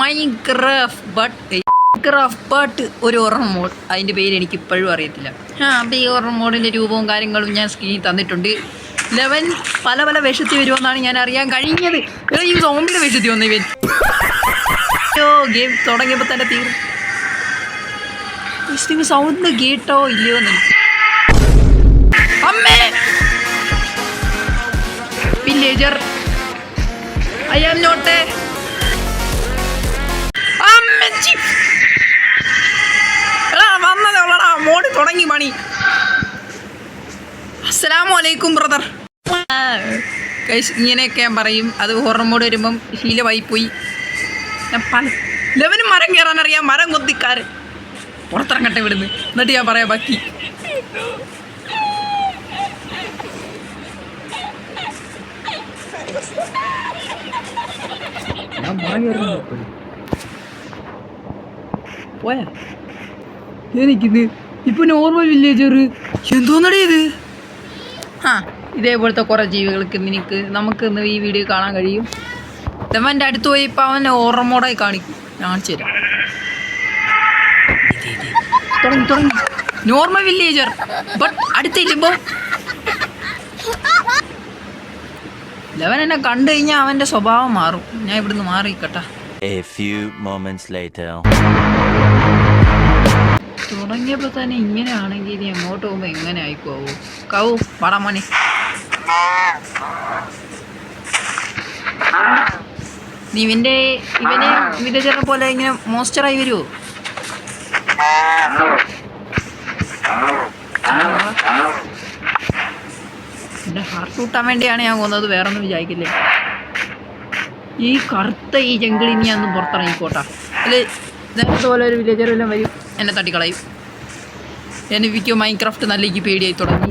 Minecraft but Minecraft but ഒരു ഓർമ്മ mode അതിന്റെ പേര് എനിക്ക് ഇപ്പോഴും അറിയത്തില്ല. ആ അപ്പോൾ ഈ ഓർമ്മ മോഡിന്റെ രൂപവും കാര്യങ്ങളും ഞാൻ സ്ക്രീനിൽ തന്നിട്ടുണ്ട്. ലെവൻ പല പല വേഷത്തിൽ വരുമെന്നാണ് ഞാൻ അറിയാൻ കഴിഞ്ഞത്. ഈ സോമിന്റെ വേഷത്തിൽ വന്നു ഇവൻ. അയ്യോ ഗെയിം തുടങ്ങിയപ്പോൾ തന്നെ തീർന്നു സൗണ്ട് കേട്ടോ ഇല്ലയോ എന്ന് വില്ലേജർ ഐ ആം നോട്ട് തുടങ്ങി മണി. അസ്സലാമു അലൈക്കും ബ്രദർ ഇങ്ങനെയൊക്കെ ഞാൻ പറയും. അത് ഓർമ്മോട് വരുമ്പം ശീലമായിപ്പോയി. ഞാൻ പല ലെവനും മരം കയറാൻ അറിയാം മരം കൊത്തിക്കാരൻ. പുറത്തിറങ്ങട്ടെ ഇവിടുന്ന്. എന്നിട്ട് ഞാൻ പറയാം ബാക്കി. പോയാ. എനിക്കിത് ഇപ്പൊ നോർമൽ വില്ലേജർ എന്തോന്നടി ഇത്? ആ ഇതേപോലത്തെ കുറേ ജീവികൾക്ക് നിനക്ക് നമുക്ക് ഇന്ന് ഈ വീഡിയോ കാണാൻ കഴിയും. ഇതവന്റെ അടുത്ത് പോയി ഇപ്പം അവൻ ഓർമ്മോടായി കാണിക്കും. ഞാൻ കാണിച്ചു തരാം. തുടങ്ങി തുടങ്ങി. നോർമൽ വില്ലേജർ ബട്ട് അടുത്തില്ലുമ്പോൾ ലവൻ എന്നെ കണ്ടു കഴിഞ്ഞാൽ അവന്റെ സ്വഭാവം മാറും. ഞാൻ ഇവിടുന്ന് മാറിക്കട്ടെ. A few moments later. തുടങ്ങിയപ്പോൾ തന്നെ ഇങ്ങനെ ആണെങ്കിൽ ഇനി എങ്ങോട്ട് പോകുമ്പോൾ എങ്ങനെ ആയിക്കോവോ? കവു പടമണി ഇവന്റെ ഇവനെ വിധചരണം പോലെ ഇങ്ങനെ മോസ്റ്ററായി വരുമോ എന്റെ ഹാർട്ട് കൂട്ടാൻ വേണ്ടിയാണ് ഞാൻ പോകുന്നത്. വേറെ ഒന്നും വിചാരിക്കില്ലേ? ഈ കറുത്ത ഈ ജംഗിളിനി അന്ന് പുറത്തിറങ്ങിക്കോട്ടാ. അല്ലെ? ഇതേപോലെ ഒരു വില്ലേജർ എല്ലാം വരും. എന്നെ തട്ടിക്കളയും. എനിക്ക് മൈൻക്രാഫ്റ്റ് നല്ല എനിക്ക് പേടിയായി തുടങ്ങി.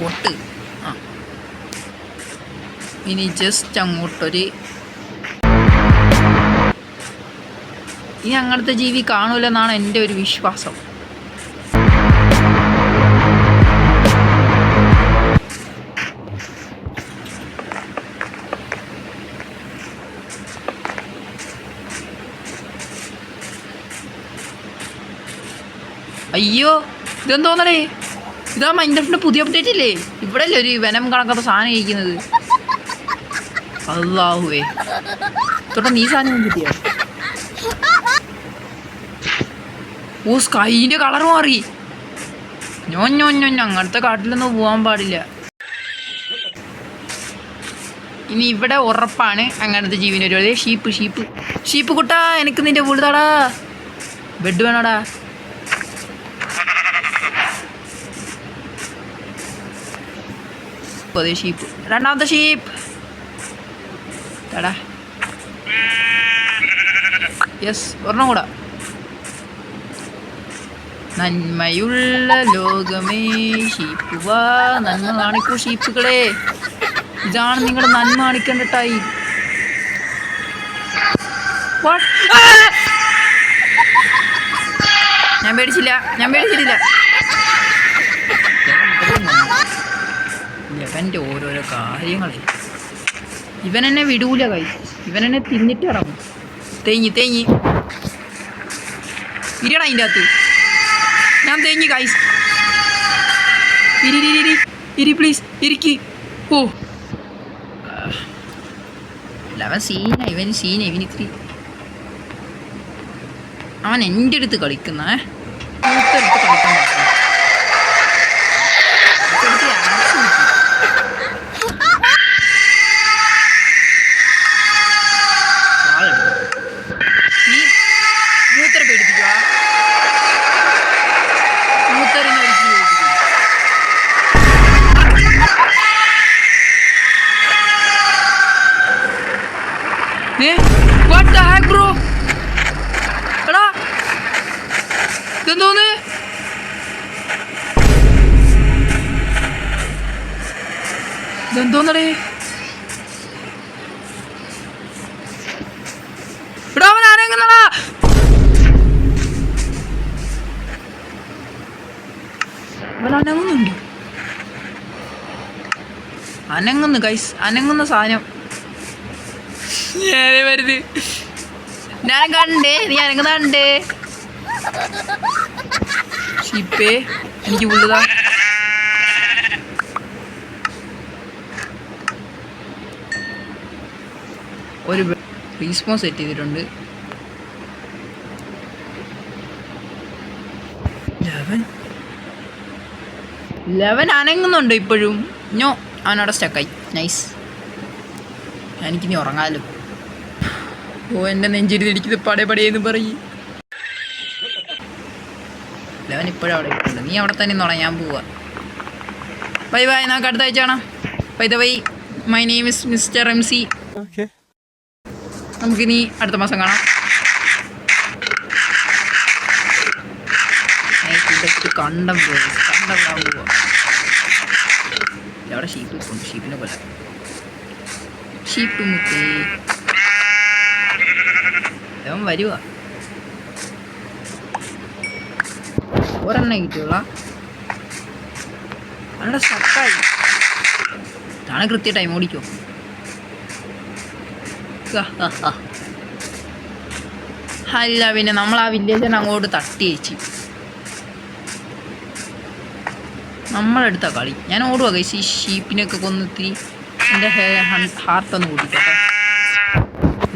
പൊട്ട്. ആ. ഇനി ജസ്റ്റ് അങ്ങോട്ടൊരു ഇനി അങ്ങനത്തെ ജീവി കാണൂലെന്നാണ് എന്റെ ഒരു വിശ്വാസം. അയ്യോ ഇതെന്തോന്നടേ ഇതാ മൈൻഡ്രഫിന്റെ പുതിയ അപ്ഡേറ്റ് ഇല്ലേ? ഇവിടെ അല്ലേ ഒരു വെനം കണക്കാത്ത സാധനം ഇരിക്കുന്നത്. അല്ലാഹുവേ തൊട്ട നീ സാധനം കിട്ടിയോ? ഓ സ്കൈന്റെ കളർ മാറി. ഞോ ഞോ ഞോ അങ്ങനത്തെ കാട്ടിലൊന്നും പോകാൻ പാടില്ല. ഇനി ഇവിടെ ഉറപ്പാണ് അങ്ങനത്തെ ജീവിനൊരു. Sheep sheep. ഷീപ്പ് കുട്ടാ എനിക്ക് നിന്റെ വീടുതാടാ ബെഡ് വേണോടാ. അതേ ഷീപ്പ് രണ്ടാമത്തെ ഷീപ്പ് തടാ. യെസ് ഒരെണ്ണം കൂടാ. നന്മയുള്ള ലോകമേ ഷീപ്പ് വാ നന്മ കാണിക്കൂ ഷീപ്പുകളെ ഇതാണ് നിങ്ങളുടെ നന്മ കാണിക്കേണ്ട ടൈം! ഞാൻ പേടിച്ചില്ല ഞാൻ പേടിച്ചിട്ടില്ല. ഇവന്റെ ഓരോരോ കാര്യങ്ങളെ. ഇവൻ എന്നെ വിടൂല കൈ. ഇവൻ എന്നെ തിന്നിട്ട് തേഞ്ഞി തേഞ്ഞി ഇരിയടാ അതിന്റെ അകത്ത്. ഞാൻ തേങ്ങി കൈസ് ഇരി ഇരി, പ്ലീസ് ഇരിക്ക്. ഓ അവൻ സീന ഇവൻ സീന ഇവൻ ഇത്തിരി അവൻ എന്റെ അടുത്ത് കളിക്കുന്ന അടുത്ത് കളിക്കാൻ ഏ? What the heck bro? എടാ ഇതെന്തോന്ന്? ഇതെന്തോന്നടേ? എടാ അവൻ ആരെങ്ങനടാ ഇവൻ അനങ്ങുന്നുണ്ട്. അനങ്ങുന്നു ഗൈസ് അനങ്ങുന്ന സാധനം. ഏതേ വരുത് ഞാൻ കണ്ടേ നീ അനങ്ങ് കണ്ടേ ഷിപ്പേ എനിക്ക് ഉള്ളതാ. ഒരു റീസ്പോൺ സെറ്റ് ചെയ്തിട്ടുണ്ട്. ലെവൻ. ലെവൻ അനങ്ങുന്നുണ്ട് ഇപ്പോഴും. ഞോ അവനവിടെ സ്റ്റക്കായി നൈസ് എനിക്കിനി ഉറങ്ങാലോ. ഓ എന്റെ നെഞ്ചിരി ഇടിക്കുന്നത് പടേ പടേന്ന് പറയും. അവൻ ഇപ്പോഴും അവിടെ ഇരിപ്പുണ്ട് നീ അവിടെ തന്നെ നോളാം ഞാൻ പോവാ. ബൈ ബൈ നമുക്ക് അടുത്ത ആഴ്ച കാണാം. Bye the bye my name is mister M C നമുക്കിനി അടുത്ത മാസം കാണാം. കണ്ടം പോയി. കണ്ടം പോവാ. അവിടെ ഷീപ്പ് ഷീപ്പിനെ പോലെ. ഷീപ്പ് മുത്തേ. അവൻ വരുക ഒരെണ്ണ കിട്ടിയുള്ള അവിടെ സക്കായി കൃത്യ ടൈം ഓടിക്കോ. അല്ല പിന്നെ നമ്മൾ ആ വില്ലേജൻ അങ്ങോട്ട് തട്ടി ചേച്ചി നമ്മളെടുത്ത കളി. ഞാൻ ഓടുക കഴിച്ചു ഈ ഷീപ്പിനെയൊക്കെ കൊന്നിത്തിരി എന്റെ ഹാർട്ടൊന്ന് കൂട്ടിക്കോട്ടെ.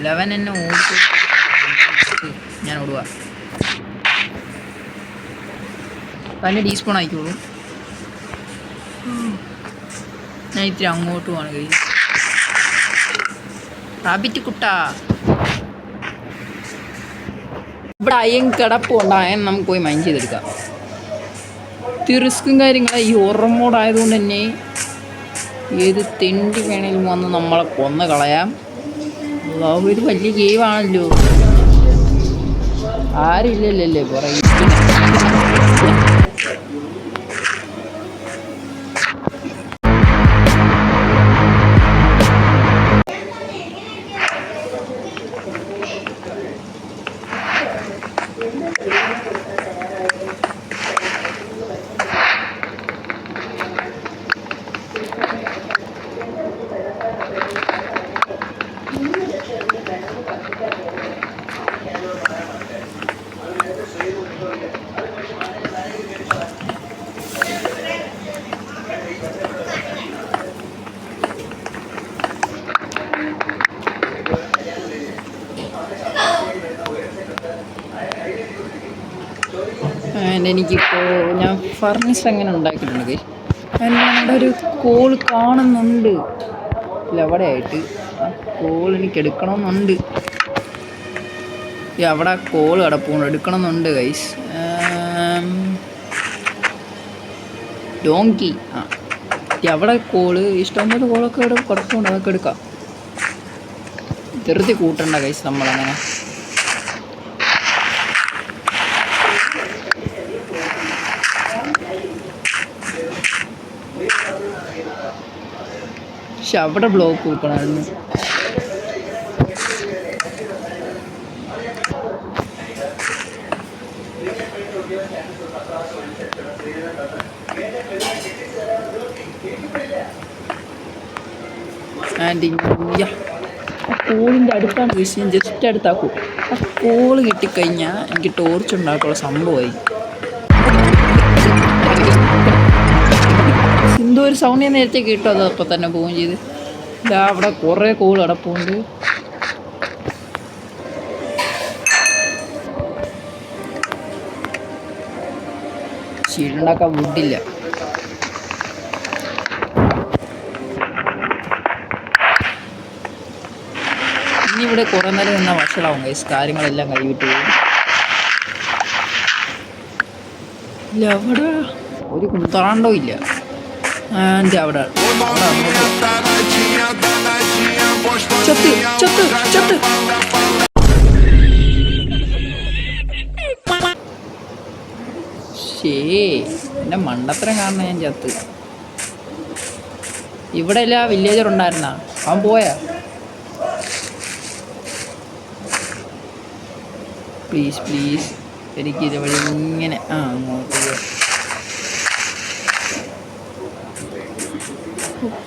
ലെവൻ എന്നെ ഓടിച്ചു ഞാൻ ഓടുക തന്നെ ടീസ്പൂൺ ആയിക്കോളൂ. ഞാൻ ഇത്തിരി അങ്ങോട്ട് പോകണം കഴിയും റാബിറ്റ് കുട്ട. ഇവിടെ അയ്യം കിടപ്പുണ്ട്. അയൻ നമുക്ക് പോയി മൈൻഡ് ചെയ്തെടുക്കാം. ഇത്തിരി റിസ്ക്കും കാര്യങ്ങളും ഈ ഉറമോടായതുകൊണ്ട് തന്നെ ഏത് തെണ്ടി വേണേലും വന്ന് നമ്മളെ കൊന്നു കളയാം. ഇത് വലിയ ഗെയിമാണല്ലോ ആരില്ലല്ലേ പറയും ആൻഡ് എനിക്കിപ്പോൾ ഞാൻ ഫർണിച്ചർ എങ്ങനെ ഉണ്ടാക്കിയിട്ടുണ്ട് ഞാൻ ഒരു കോൾ കാണുന്നുണ്ട്. ഇല്ല അവിടെ ആയിട്ട് ആ കോൾ എനിക്ക് എടുക്കണമെന്നുണ്ട്. ഈ അവിടെ കോൾ കിടപ്പുണ്ട്. എടുക്കണമെന്നുണ്ട് ഗൈസ് ഡോങ്കി ആ. എവിടെ അവിടെ കോൾ ഇഷ്ടംപോലെ കോളൊക്കെ കിടപ്പുണ്ട്. അതൊക്കെ എടുക്കാം. ധൃതി കൂട്ടണ്ട കൈസ് നമ്മളങ്ങനെ. പക്ഷെ അവിടെ ബ്ലോക്ക് വെക്കണമായിരുന്നു. ആൻഡ് ആ കോളിന്റെ അടുത്താണ് വിഷയം. ജസ്റ്റ് അടുത്താക്കൂ. ആ കോൾ കിട്ടിക്കഴിഞ്ഞാൽ എനിക്ക് ടോർച്ച് ഉണ്ടാക്കാനുള്ള സംഭവമായി. ഒരു സൗണ്ട് ഞാൻ നേരത്തെ കേട്ടോ അതപ്പോൾ തന്നെ പോവുകയും ചെയ്ത്. ഇതാ അവിടെ കുറേ കോൾ കിടപ്പുണ്ട്. ഷീൽഡുണ്ടാക്കാൻ വുഡില്ല ഇനി ഇവിടെ കുറേ നേരം നിന്ന വഷളാവും ഗൈസ് കാര്യങ്ങളെല്ലാം കൈവിട്ട് പോകും ഇല്ല അവിടെ ഒരു കുന്താണ്ടോ ഇല്ല. ആന്റെ അവിടെ. ചത്ത് ചത്ത് ചത്ത്. എന്റെ മണ്ടത്തരം കാരണം ഞാൻ ചത്ത്. ഇവിടെ അല്ല വില്ലേജർ ഉണ്ടായിരുന്ന? അവൻ പോയാ? പ്ലീസ് പ്ലീസ് എനിക്ക് ഇതുവഴി ഇങ്ങനെ ആ അങ്ങോട്ട്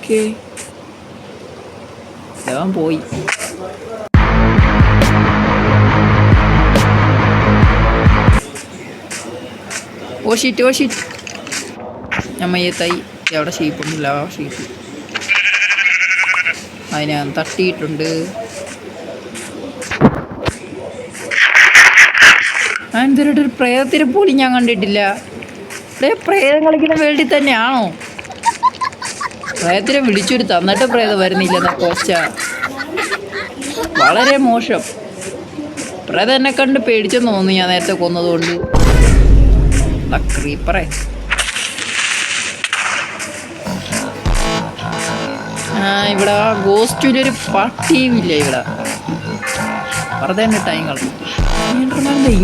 ഓക്കെ. ഞാൻ പോയി. ഓ ഷീറ്റ് ഓ ഷീറ്റ് നമ്മയത്തായി എവിടെ ഷീപ്പൊന്നുമില്ല ആ ഷീപ്പ് അതിനെ ഞാൻ തട്ടിയിട്ടുണ്ട്. എന്തൊരു ഒരു പ്രേതത്തിനെ പോലും ഞാൻ കണ്ടിട്ടില്ല. പ്രേതം കളിക്കുന്ന വേൾഡിൽ തന്നെയാണോ? പ്രേതത്തിനെ വിളിച്ചൊരു തന്നിട്ട് പ്രേതം വരുന്നില്ലെന്ന കോച്ച വളരെ മോശം. പ്രേതം എന്നെ കണ്ട് പേടിച്ചെന്ന് തോന്നുന്നു ഞാൻ നേരത്തെ കൊന്നതുകൊണ്ട്. ക്രീപ്പറേ ആ ഇവിടെ ഗോസ്റ്റിന്റെ ഒരു പട്ടിയും ഇല്ല ഇവിടെ. വെറുതെ തന്നെ ടൈം കളഞ്ഞു.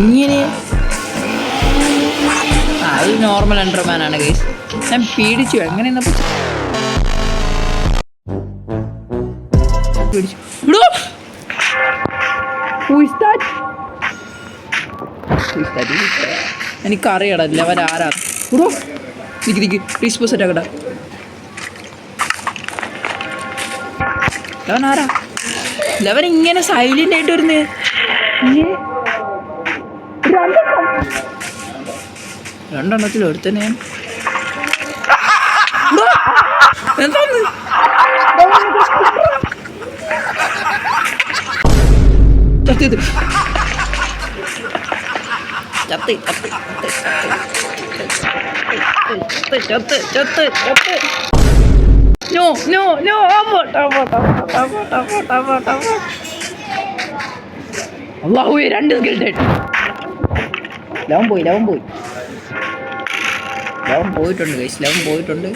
ഇങ്ങനെ. അത് നോർമൽ എന്റർമാനാണ് ഗൈസ് ഞാൻ പേടിച്ചു. എങ്ങനെ is that? എനിക്കറിയടാ ലെവൻ ആരാ. ഇടോ നിക്ക് നിക്ക്. സെറ്റ് ആക്കടാ. ലെവൻ ആരാ? ലെവൻ ഇങ്ങനെ സൈലന്റ് ആയിട്ട് വരുന്നേ. രണ്ടെണ്ണത്തിൽ ഒരുത്തനെ ഇടോ! എന്താന്ന്? ചത്ത് ചത്ത് ചത്ത് ചത്ത് no no no abort abort abort abort abort abort അള്ളാഹുവേ രണ്ട് സ്കിൽഡഡ് ലവൻ പോയി ലവൻ പോയി. ലവൻ പോയിട്ടുണ്ട് ഗൈസ് ലവൻ പോയിട്ടുണ്ട്.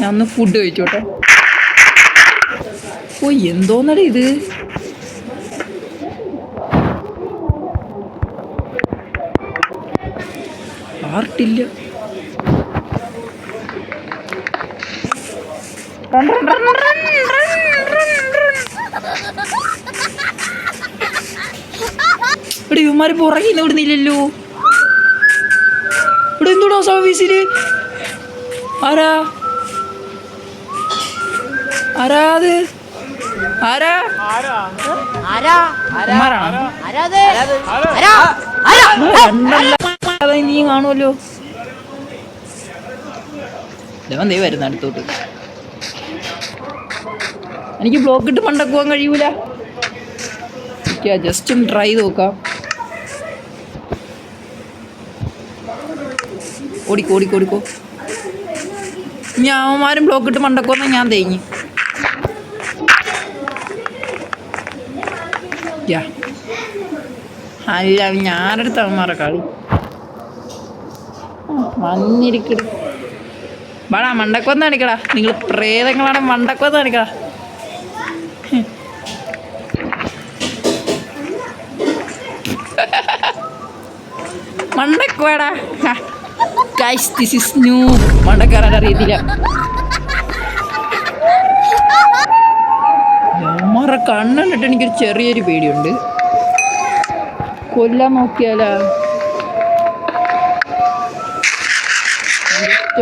ഞാൻ ഫുഡ് കഴിച്ചോട്ടെ. ഓ എന്തോന്നട ഇത്? ആർട്ടില്ല. ഇവിടെ run, run, run, run, run, run. എടി ഇവന്മാര് പുറകിൽ നിന്ന് വിടുന്നില്ലല്ലോ ഇവിടെ എന്തുടാ സർവീസിൽ? ആരാ? ആരാ അത്? ആരാ? ഉമ്മാരാണോ? രണ്ടല്ല അതാ? നീ കാണുമല്ലോ. ദേവൻ ദേ വരുന്ന അടുത്തോട്ട്. എനിക്ക് ബ്ലോക്ക് ഇട്ട് പണ്ടൊക്കെ പോകാൻ കഴിയൂല. ജസ്റ്റ് ഒന്ന് ട്രൈ നോക്കാം. ഓടിക്കോ ഓടിക്കോ ഓടിക്കോ. ഞാൻ അവന്മാരും ബ്ലോക്ക് ഇട്ട് മണ്ടക്കോന്നാ ഞാൻ തേങ്ങി. യാ അല്ല ഞാനടുത്ത് അവന്മാരെ കളി വന്നിരിക്കട് വാടാ മണ്ടക്കൊന്ന് കാണിക്കടാ. നിങ്ങൾ പ്രേതങ്ങളാണ് മണ്ടക്കൊന്ന് കാണിക്കടാ. മണ്ടക്കുവാടാ ഗൈസ് ദിസ് ഇസ് ന്യൂ മണ്ടക്കാരാൻ അറിയത്തില്ല. നമ്മറ കണ്ണിലിട്ട് എനിക്കൊരു ചെറിയൊരു പേടിയുണ്ട്. കൊല്ലാൻ നോക്കിയാലാ.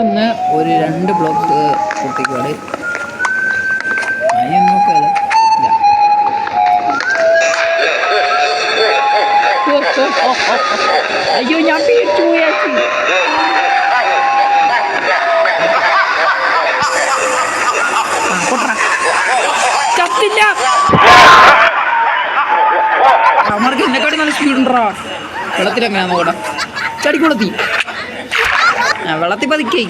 ഒന്ന് ഒരു രണ്ട് ബ്ലോക്ക് കുട്ടിക്കോട്. അയ്യോ ഞാൻ പേടിച്ചു ചത്തില്ല. അവന്മാർക്ക് എന്നെക്കാട്ടി നല്ല സ്പീഡ് ഉണ്ടോ വെള്ളത്തിൽ എങ്ങനെയാന്ന് നോക്കടാ. ചടിക്കുളത്തി വെള്ളത്തിൽ പതുക്കേ.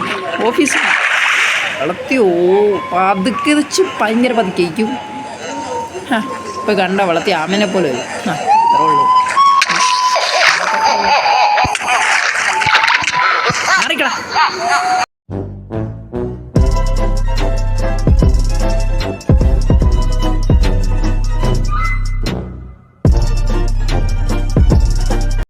ഓഫീസ് വെള്ളത്തി ഓ പതുക്കെ വെച്ച് ഭയങ്കര പതുക്കേക്കും ആ ഇപ്പം കണ്ട വെള്ളത്തി ആമനെ പോലെ വരും. ആ ഉള്ളൂ. മാറിക്കടാ.